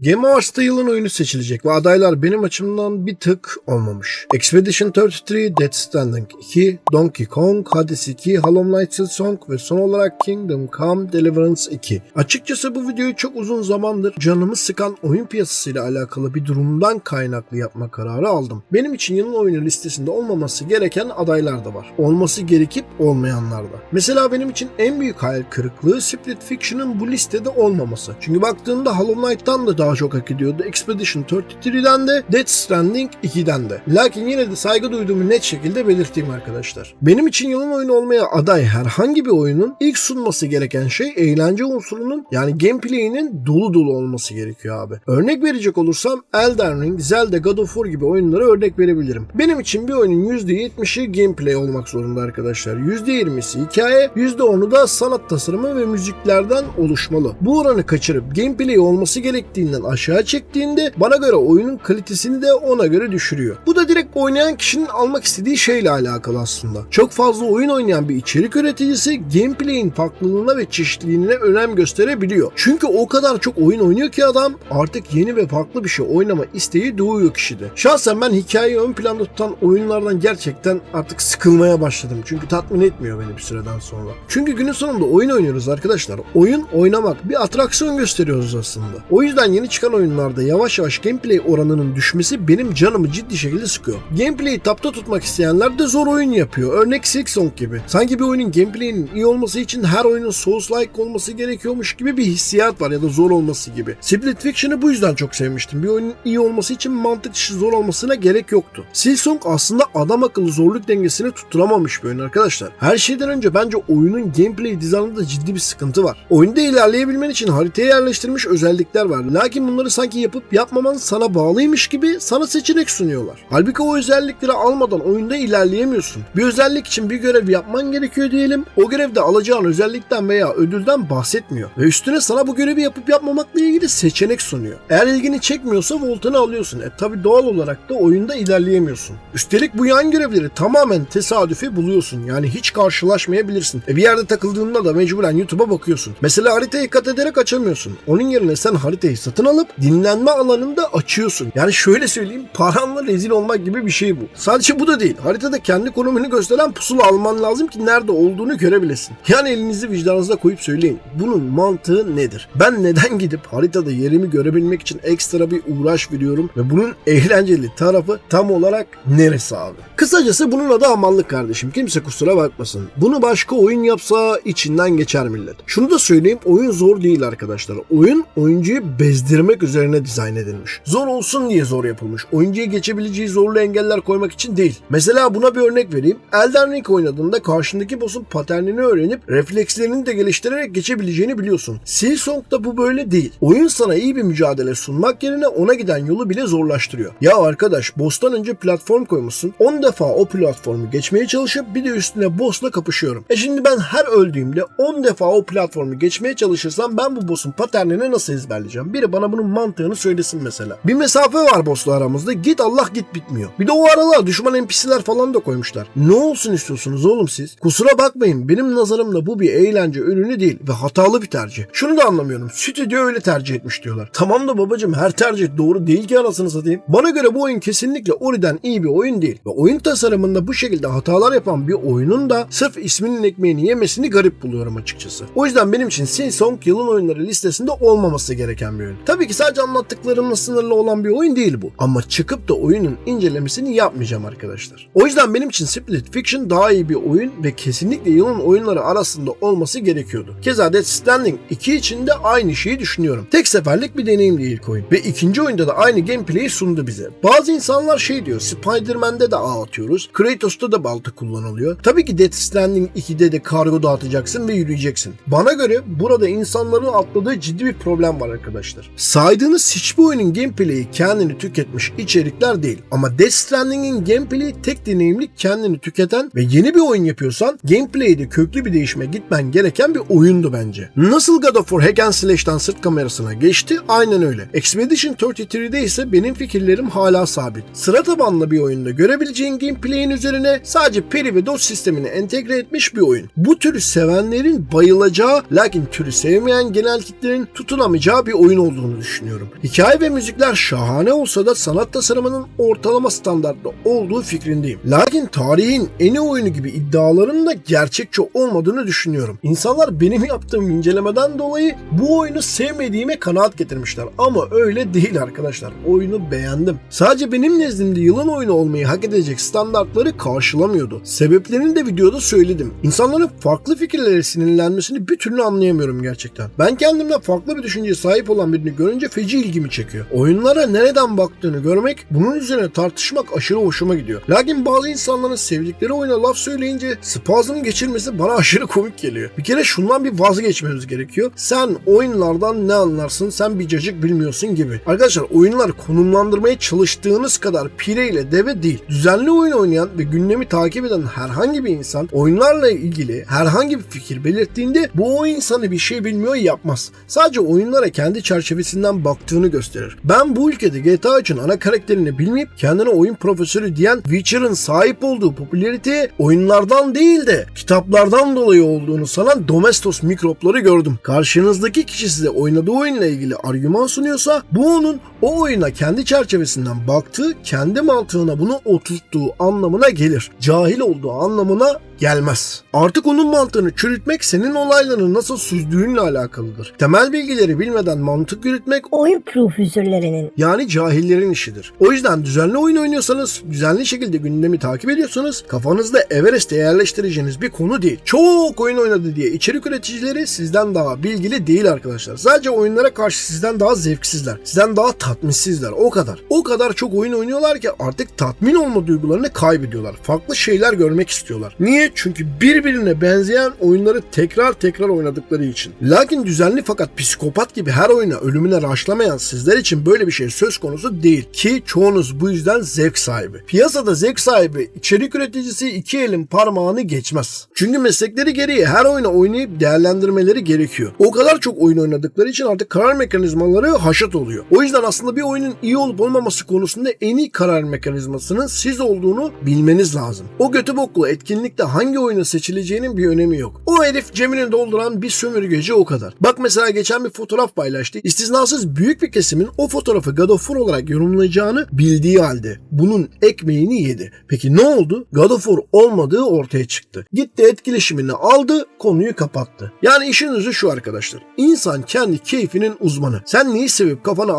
Game Awards'ta yılın oyunu seçilecek ve adaylar benim açımdan bir tık olmamış. Expedition 33, Dead Stranding 2, Donkey Kong, Hades 2, Hollow Knight Silksong ve son olarak Kingdom Come Deliverance 2. Açıkçası bu videoyu çok uzun zamandır canımı sıkan oyun piyasasıyla alakalı bir durumdan kaynaklı yapma kararı aldım. Benim için yılın oyunu listesinde olmaması gereken adaylar da var. Olması gerekip olmayanlar da. Mesela benim için en büyük hayal kırıklığı Split Fiction'ın bu listede olmaması. Çünkü baktığında Hollow Knight'tan da daha çok hak ediyordu. Expedition 33'den de Death Stranding 2'den de. Lakin yine de saygı duyduğumu net şekilde belirteyim arkadaşlar. Benim için yılın oyunu olmaya aday herhangi bir oyunun ilk sunması gereken şey eğlence unsurunun yani gameplay'inin dolu dolu olması gerekiyor abi. Örnek verecek olursam Elden Ring, Zelda, God of War gibi oyunlara örnek verebilirim. Benim için bir oyunun %70'i gameplay olmak zorunda arkadaşlar. %20'si hikaye, %10'u da sanat tasarımı ve müziklerden oluşmalı. Bu oranı kaçırıp gameplay olması gerektiğinden aşağı çektiğinde bana göre oyunun kalitesini de ona göre düşürüyor. Bu da direkt oynayan kişinin almak istediği şeyle alakalı aslında. Çok fazla oyun oynayan bir içerik üreticisi gameplay'in farklılığına ve çeşitliliğine önem gösterebiliyor. Çünkü o kadar çok oyun oynuyor ki adam artık yeni ve farklı bir şey oynama isteği doğuyor kişide. Şahsen ben hikayeyi ön planda tutan oyunlardan gerçekten artık sıkılmaya başladım. Çünkü tatmin etmiyor beni bir süreden sonra. Çünkü günün sonunda oyun oynuyoruz arkadaşlar. Oyun oynamak bir atraksiyon gösteriyoruz aslında. O yüzden yeni çıkan oyunlarda yavaş yavaş gameplay oranının düşmesi benim canımı ciddi şekilde sıkıyor. Gameplay'i tapta tutmak isteyenler de zor oyun yapıyor. Örnek Silksong gibi. Sanki bir oyunun gameplay'inin iyi olması için her oyunun Souls-like olması gerekiyormuş gibi bir hissiyat var ya da zor olması gibi. Split Fiction'ı bu yüzden çok sevmiştim. Bir oyunun iyi olması için mantık dışı zor olmasına gerek yoktu. Silksong aslında adam akıllı zorluk dengesini tutturamamış bir oyun arkadaşlar. Her şeyden önce bence oyunun gameplay dizaynında ciddi bir sıkıntı var. Oyunda ilerleyebilmen için haritaya yerleştirilmiş özellikler var. Lakin bunları sanki yapıp yapmaman sana bağlıymış gibi sana seçenek sunuyorlar. Halbuki o özellikleri almadan oyunda ilerleyemiyorsun. Bir özellik için bir görev yapman gerekiyor diyelim. O görevde alacağın özellikten veya ödülden bahsetmiyor. Ve üstüne sana bu görevi yapıp yapmamakla ilgili seçenek sunuyor. Eğer ilgini çekmiyorsa voltanı alıyorsun. E tabi doğal olarak da oyunda ilerleyemiyorsun. Üstelik bu yan görevleri tamamen tesadüfi buluyorsun. Yani hiç karşılaşmayabilirsin. E bir yerde takıldığında da mecburen YouTube'a bakıyorsun. Mesela haritayı dikkat ederek açamıyorsun. Onun yerine sen haritayı satın alıp dinlenme alanında açıyorsun. Yani şöyle söyleyeyim paranla rezil olmak gibi bir şey bu. Sadece bu da değil. Haritada kendi konumunu gösteren pusula alman lazım ki nerede olduğunu görebilesin. Yani elinizi vicdanınıza koyup söyleyin. Bunun mantığı nedir? Ben neden gidip haritada yerimi görebilmek için ekstra bir uğraş veriyorum ve bunun eğlenceli tarafı tam olarak neresi abi? Kısacası bunun adı amallık kardeşim. Kimse kusura bakmasın. Bunu başka oyun yapsa içinden geçer millet. Şunu da söyleyeyim oyun zor değil arkadaşlar. Oyun oyuncuyu bezdirmek üzerine dizayn edilmiş. Zor olsun diye zor yapılmış. Oyuncuya geçebileceği zorlu engeller koymak için değil. Mesela buna bir örnek vereyim. Elden Ring oynadığında karşındaki boss'un paternini öğrenip reflekslerini de geliştirerek geçebileceğini biliyorsun. Silksong'da bu böyle değil. Oyun sana iyi bir mücadele sunmak yerine ona giden yolu bile zorlaştırıyor. Ya arkadaş boss'tan önce platform koymuşsun. 10 defa o platformu geçmeye çalışıp bir de üstüne boss'la kapışıyorum. E şimdi ben her öldüğümde 10 defa o platformu geçmeye çalışırsam ben bu boss'un paternini nasıl ezberleyeceğim? Biri bana bunun mantığını söylesin mesela. Bir mesafe var boss'la aramızda. Git Allah git bitmiyor. Bir de o aralar düşman NPC'ler falan da koymuşlar. Ne olsun istiyorsunuz oğlum siz? Kusura bakmayın benim nazarımda bu bir eğlence ürünü değil ve hatalı bir tercih. Şunu da anlamıyorum. Stüdyo öyle tercih etmiş diyorlar. Tamam da babacım her tercih doğru değil ki anasını satayım. Bana göre bu oyun kesinlikle Ori'den iyi bir oyun değil. Ve oyun tasarımında bu şekilde hatalar yapan bir oyunun da sırf isminin ekmeğini yemesini garip buluyorum açıkçası. O yüzden benim için Silksong yılın oyunları listesinde olmaması gereken bir oyun. Tabii ki sadece anlattıklarımla sınırlı olan bir oyun değil bu. Ama çıkıp da oyunun incelemesini yapmayacağım arkadaşlar. O yüzden benim için Split Fiction daha iyi bir oyun ve kesinlikle yılın oyunları arasında olması gerekiyordu. Keza Death Stranding 2 için de aynı şeyi düşünüyorum. Tek seferlik bir deneyimdi ilk oyun. Ve ikinci oyunda da aynı gameplay'i sundu bize. Bazı insanlar şey diyor Spider-Man'de de ağ atıyoruz. Kratos'ta da balta kullanılıyor. Tabii ki Death Stranding 2'de de kargo dağıtacaksın ve yürüyeceksin. Bana göre burada insanların atladığı ciddi bir problem var arkadaşlar. Saydığınız hiçbir oyunun gameplay'i kendini tüketmiş içerikler değil. Ama Death Stranding'in gameplay'i tek deneyimlik kendini tüketen ve yeni bir oyun yapıyorsan gameplay'de köklü bir değişime gitmen gereken bir oyundu bence. Nasıl God of War Hack and Slash'tan sırt kamerasına geçti aynen öyle. Expedition 33'de ise benim fikirlerim hala sabit. Sıra tabanlı bir oyunda görebileceğin gameplay'in üzerine sadece peri ve dodge sistemini entegre etmiş bir oyun. Bu türü sevenlerin bayılacağı lakin türü sevmeyen genel kitlerin tutunamayacağı bir oyun olduğunu olduğunu düşünüyorum. Hikaye ve müzikler şahane olsa da sanat tasarımının ortalama standartta olduğu fikrindeyim. Lakin tarihin en iyi oyunu gibi iddiaların da gerçekçi olmadığını düşünüyorum. İnsanlar benim yaptığım incelemeden dolayı bu oyunu sevmediğime kanaat getirmişler. Ama öyle değil arkadaşlar. Oyunu beğendim. Sadece benim nezdimde yılın oyunu olmayı hak edecek standartları karşılamıyordu. Sebeplerini de videoda söyledim. İnsanların farklı fikirlere sinirlenmesini bir türlü anlayamıyorum gerçekten. Ben kendimde farklı bir düşünceye sahip olan birini görünce feci ilgimi çekiyor. Oyunlara nereden baktığını görmek, bunun üzerine tartışmak aşırı hoşuma gidiyor. Lakin bazı insanların sevdikleri oyuna laf söyleyince spazm geçirmesi bana aşırı komik geliyor. Bir kere şundan bir vazgeçmemiz gerekiyor. Sen oyunlardan ne anlarsın, sen bir cacık bilmiyorsun gibi. Arkadaşlar oyunlar konumlandırmaya çalıştığınız kadar pire ile deve değil. Düzenli oyun oynayan ve gündemi takip eden herhangi bir insan oyunlarla ilgili herhangi bir fikir belirttiğinde bu o insanı bir şey bilmiyor yapmaz. Sadece oyunlara kendi çerçevesinden baktığını gösterir. Ben bu ülkede GTA için ana karakterini bilmeyip kendine oyun profesörü diyen Witcher'ın sahip olduğu popülariteye oyunlardan değil de kitaplardan dolayı olduğunu sanan Domestos mikropları gördüm. Karşınızdaki kişi size oynadığı oyunla ilgili argüman sunuyorsa bu onun o oyuna kendi çerçevesinden baktığı, kendi mantığına bunu oturttuğu anlamına gelir. Cahil olduğu anlamına gelmez. Artık onun mantığını çürütmek senin olaylarını nasıl süzdüğünle alakalıdır. Temel bilgileri bilmeden mantık yürütmek Oyun profesörlerinin yani cahillerin işidir. O yüzden düzenli oyun oynuyorsanız, düzenli şekilde gündemi takip ediyorsanız kafanızda Everest'e yerleştireceğiniz bir konu değil. Çok oyun oynadı diye içerik üreticileri sizden daha bilgili değil arkadaşlar. Sadece oyunlara karşı sizden daha zevksizler. Sizden daha tatminsizler. O kadar. O kadar çok oyun oynuyorlar ki artık tatmin olma duygularını kaybediyorlar. Farklı şeyler görmek istiyorlar. Niye? Çünkü birbirine benzeyen oyunları tekrar tekrar oynadıkları için. Lakin düzenli fakat psikopat gibi her oyuna ölümüne raşlamayan sizler için böyle bir şey söz konusu değil ki çoğunuz bu yüzden zevk sahibi. Piyasada zevk sahibi içerik üreticisi iki elin parmağını geçmez. Çünkü meslekleri gereği her oyunu oynayıp değerlendirmeleri gerekiyor. O kadar çok oyun oynadıkları için artık karar mekanizmaları haşat oluyor. O yüzden aslında bir oyunun iyi olup olmaması konusunda en iyi karar mekanizmasının siz olduğunu bilmeniz lazım. O götü boklu etkinlikte hangi oyunu seçileceğinin bir önemi yok. O herif cebini dolduran bir sömürgeci o kadar. Bak mesela geçen bir fotoğraf paylaştı. İstisnasız büyük bir kesimin o fotoğrafı God of War olarak yorumlayacağını bildiği halde bunun ekmeğini yedi. Peki ne oldu? God of War olmadığı ortaya çıktı. Gitti etkileşimini aldı, konuyu kapattı. Yani işin özü şu arkadaşlar. İnsan kendi keyfinin uzmanı. Sen neyi sevip kafana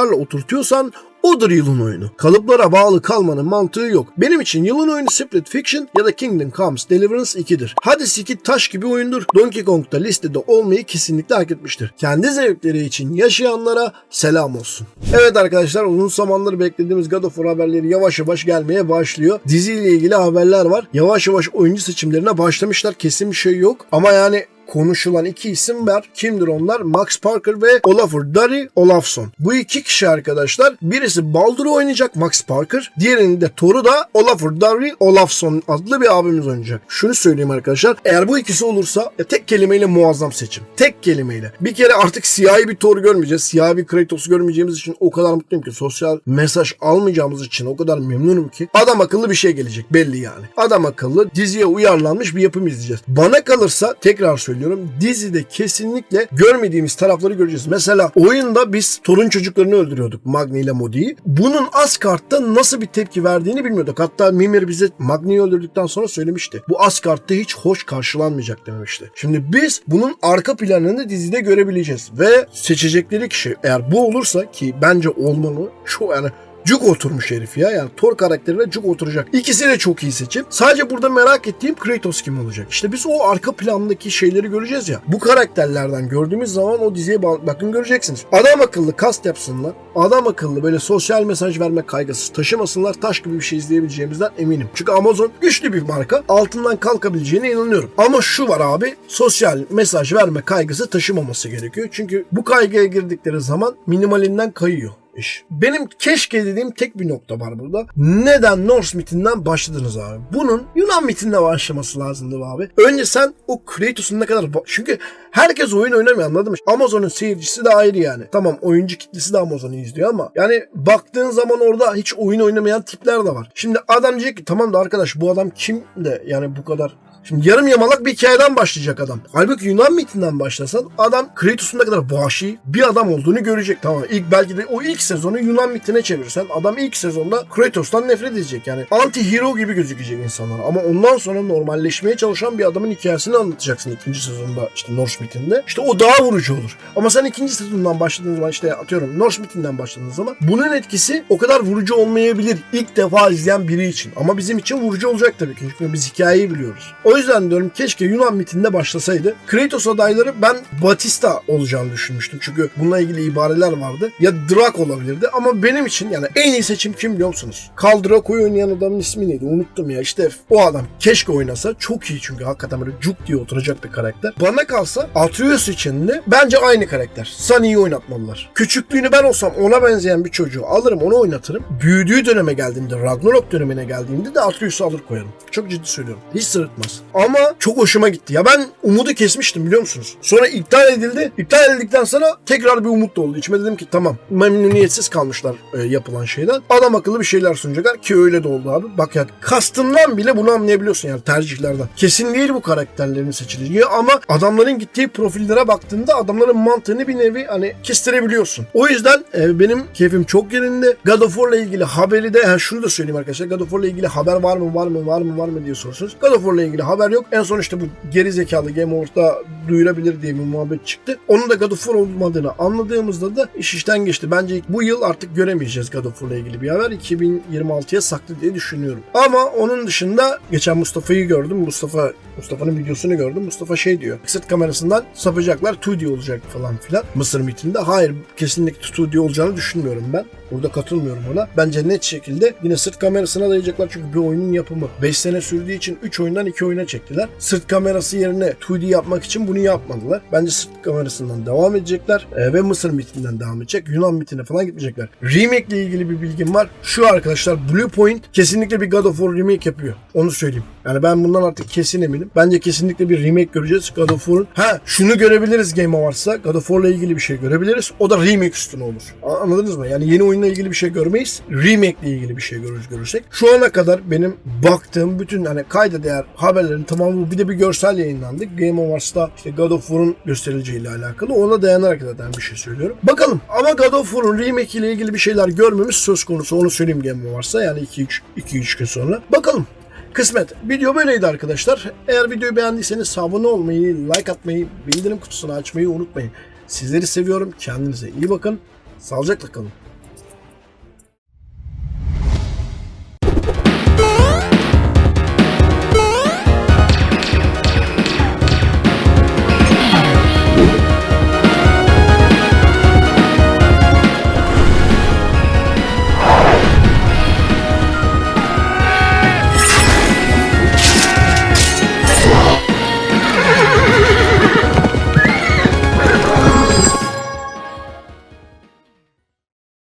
argümanlarla oturtuyorsan Odur yılın oyunu. Kalıplara bağlı kalmanın mantığı yok. Benim için yılın oyunu Split Fiction ya da Kingdom Comes Deliverance 2'dir. Hades 2 taş gibi oyundur. Donkey Kong da listede olmayı kesinlikle hak etmiştir. Kendi zevkleri için yaşayanlara selam olsun. Evet arkadaşlar uzun zamandır beklediğimiz God of War haberleri yavaş yavaş gelmeye başlıyor. Diziyle ilgili haberler var. Yavaş yavaş oyuncu seçimlerine başlamışlar. Kesin bir şey yok. Ama yani konuşulan iki isim var. Kimdir onlar? Max Parker ve Olafur Dari Olafson. Bu iki kişi arkadaşlar. Birisi Baldur'u oynayacak Max Parker. Diğerinin de Thor'u da Olafur Dari Olafson adlı bir abimiz oynayacak. Şunu söyleyeyim arkadaşlar. Eğer bu ikisi olursa ya tek kelimeyle muazzam seçim. Tek kelimeyle. Bir kere artık siyahi bir Thor görmeyeceğiz. Siyahi bir Kratos görmeyeceğimiz için o kadar mutluyum ki. Sosyal mesaj almayacağımız için o kadar memnunum ki. Adam akıllı bir şey gelecek belli yani. Adam akıllı diziye uyarlanmış bir yapım izleyeceğiz. Bana kalırsa tekrar söylüyorum dizide kesinlikle görmediğimiz tarafları göreceğiz. Mesela oyunda biz torun çocuklarını öldürüyorduk Magni ile Modi'yi. Bunun Asgard'da nasıl bir tepki verdiğini bilmiyorduk. Hatta Mimir bize Magni'yi öldürdükten sonra söylemişti. Bu Asgard'da hiç hoş karşılanmayacak demişti. Şimdi biz bunun arka planını dizide görebileceğiz. Ve seçecekleri kişi eğer bu olursa ki bence olmalı. Şu yani Cuk oturmuş herif ya. Yani Thor karakterine cuk oturacak. İkisi de çok iyi seçim. Sadece burada merak ettiğim Kratos kim olacak? İşte biz o arka plandaki şeyleri göreceğiz ya. Bu karakterlerden gördüğümüz zaman o diziye ba- bakın göreceksiniz. Adam akıllı kast yapsınlar. Adam akıllı böyle sosyal mesaj verme kaygısı taşımasınlar. Taş gibi bir şey izleyebileceğimizden eminim. Çünkü Amazon güçlü bir marka. Altından kalkabileceğine inanıyorum. Ama şu var abi. Sosyal mesaj verme kaygısı taşımaması gerekiyor. Çünkü bu kaygıya girdikleri zaman minimalinden kayıyor iş. Benim keşke dediğim tek bir nokta var burada. Neden Norse mitinden başladınız abi? Bunun Yunan mitinde başlaması lazımdı abi. Önce sen o Kratos'un ne kadar... Çünkü herkes oyun oynamıyor anladın mı? Amazon'un seyircisi de ayrı yani. Tamam oyuncu kitlesi de Amazon'u izliyor ama yani baktığın zaman orada hiç oyun oynamayan tipler de var. Şimdi adam diyecek ki tamam da arkadaş bu adam kim de yani bu kadar Şimdi yarım yamalak bir hikayeden başlayacak adam. Halbuki Yunan mitinden başlasan adam Kratos'un ne kadar vahşi bir adam olduğunu görecek. Tamam ilk belki de o ilk sezonu Yunan mitine çevirsen adam ilk sezonda Kratos'tan nefret edecek. Yani anti hero gibi gözükecek insanlara. Ama ondan sonra normalleşmeye çalışan bir adamın hikayesini anlatacaksın ikinci sezonda işte Norse mitinde. İşte o daha vurucu olur. Ama sen ikinci sezondan başladığın zaman işte atıyorum Norse mitinden başladığın zaman bunun etkisi o kadar vurucu olmayabilir ilk defa izleyen biri için. Ama bizim için vurucu olacak tabii ki. Çünkü biz hikayeyi biliyoruz. O yüzden diyorum keşke Yunan mitinde başlasaydı. Kratos adayları ben Batista olacağını düşünmüştüm. Çünkü bununla ilgili ibareler vardı. Ya Drak olabilirdi ama benim için yani en iyi seçim kim biliyor musunuz? Kal Draco'yu oynayan adamın ismi neydi? Unuttum ya. İşte o adam keşke oynasa. Çok iyi çünkü hakikaten böyle cuk diye oturacak bir karakter. Bana kalsa Atreus için de bence aynı karakter. Sunny'yi oynatmalılar. Küçüklüğünü ben olsam ona benzeyen bir çocuğu alırım onu oynatırım. Büyüdüğü döneme geldiğimde Ragnarok dönemine geldiğimde de Atreus'u alır koyarım. Çok ciddi söylüyorum. Hiç sırıtmaz. Ama çok hoşuma gitti. Ya ben umudu kesmiştim biliyor musunuz? Sonra iptal edildi. İptal edildikten sonra tekrar bir umut da oldu. İçime dedim ki tamam memnuniyetsiz kalmışlar e, yapılan şeyden. Adam akıllı bir şeyler sunacaklar ki öyle de oldu abi. Bak ya kastından bile bunu anlayabiliyorsun yani tercihlerden. Kesin değil bu karakterlerin seçileceği ama adamların gittiği profillere baktığında adamların mantığını bir nevi hani kestirebiliyorsun. O yüzden e, benim keyfim çok yerinde. God of War'la ilgili haberi de yani şunu da söyleyeyim arkadaşlar. God of War'la ilgili haber var mı var mı var mı var mı diye sorursunuz. God of War'la ilgili haber yok. En son işte bu geri zekalı Game Awards'da duyurabilir diye bir muhabbet çıktı. Onun da God of War olmadığını anladığımızda da iş işten geçti. Bence bu yıl artık göremeyeceğiz God of War'la ilgili bir haber. 2026'ya saklı diye düşünüyorum. Ama onun dışında geçen Mustafa'yı gördüm. Mustafa Mustafa'nın videosunu gördüm. Mustafa şey diyor. Sırt kamerasından sapacaklar 2D olacak falan filan. Mısır mitinde. Hayır kesinlikle 2D olacağını düşünmüyorum ben. Burada katılmıyorum ona. Bence net şekilde yine sırt kamerasına dayayacaklar çünkü bir oyunun yapımı 5 sene sürdüğü için 3 oyundan 2 oyuna çektiler. Sırt kamerası yerine 2D yapmak için bunu yapmadılar. Bence sırt kamerasından devam edecekler e, ve Mısır mitinden devam edecek. Yunan mitine falan gitmeyecekler. Remake ile ilgili bir bilgim var. Şu arkadaşlar Blue Point kesinlikle bir God of War remake yapıyor. Onu söyleyeyim. Yani ben bundan artık kesin eminim. Bence kesinlikle bir remake göreceğiz God of War'un. Ha şunu görebiliriz Game Awards'ta. God of War'la ilgili bir şey görebiliriz. O da remake üstüne olur. Anladınız mı? Yani yeni oyunla ilgili bir şey görmeyiz. Remake ile ilgili bir şey görürüz görürsek. Şu ana kadar benim baktığım bütün hani kayda değer haberlerin tamamı bu. Bir de bir görsel yayınlandı. Game Awards'ta işte God of War'un gösterileceğiyle alakalı. Ona dayanarak zaten bir şey söylüyorum. Bakalım. Ama God of War'un remake ile ilgili bir şeyler görmemiz söz konusu. Onu söyleyeyim Game Awards'ta. Yani 2-3 gün sonra. Bakalım. Kısmet. Video böyleydi arkadaşlar. Eğer videoyu beğendiyseniz abone olmayı, like atmayı, bildirim kutusunu açmayı unutmayın. Sizleri seviyorum. Kendinize iyi bakın. Sağlıcakla kalın.